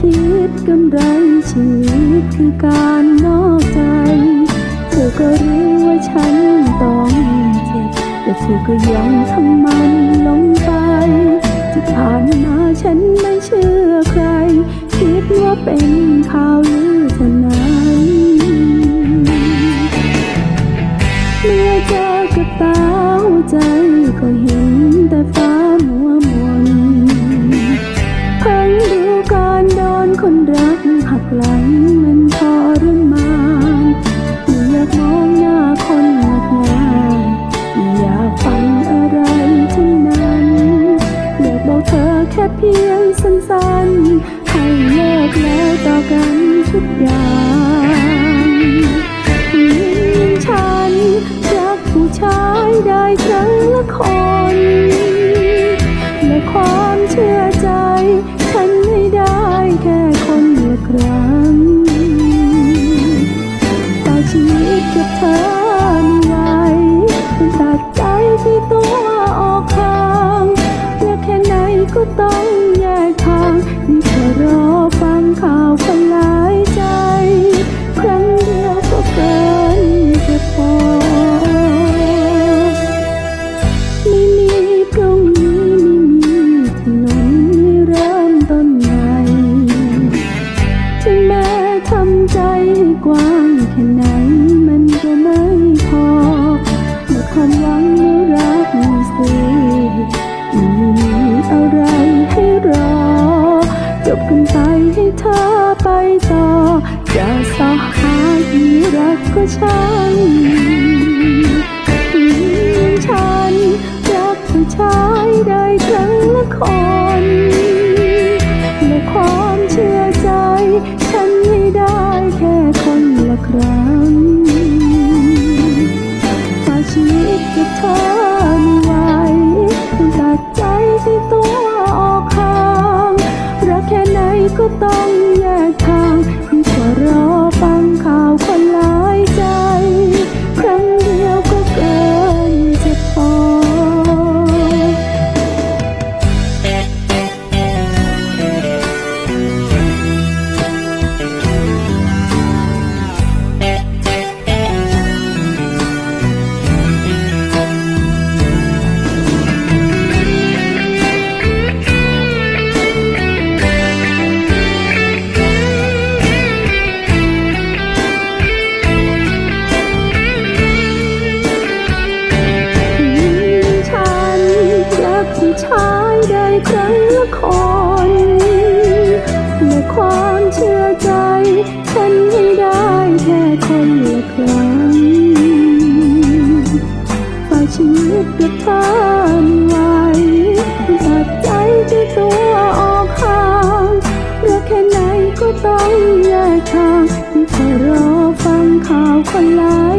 คิดกำไรชีวิตคือการนอกใจ เธอก็รู้ว่าฉันต้องเจ็บ แต่เธอก็ยังทำมันลงไปที่ผ่านมาฉันไม่เชื่อใคร คิดว่าเป็นข่าวลือเท่านั้นเมื่อเจอกับตาหัวใจก็เห็น หลังมันทรมานไม่อยากมองหน้าคนหนักงานไม่อยากฟังอะไรทั้งนั้นอยากบอกเธอแค่เพียงสั้นๆให้เลิกแล้วต่อกันทุกอย่าง ให้เธอไปต่อ จะสอหาที่รักก็ช่างฉันรักผู้ชายได้ครั้งละคนและความเชื่อใจ ฉันไม่ได้แค่คนละครั้งฝากชีวิตกับเธอไม่ไหวต้นตัดใจที่ตัวออกห่าง ก็ต้องแยกทาง ครั้งละคนความเชื่อใจ ฉันไม่ได้แค่คนละครั้งฝ่าชีวิตกับเธอไม่ไหวตัดใจที่ตัวออกห่างรักแค่ไหนก็ต้องแยกทางที่เธอรอฟังข่าวคนหลา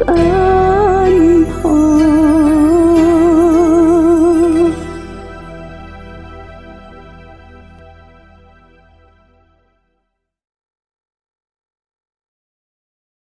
กันพอ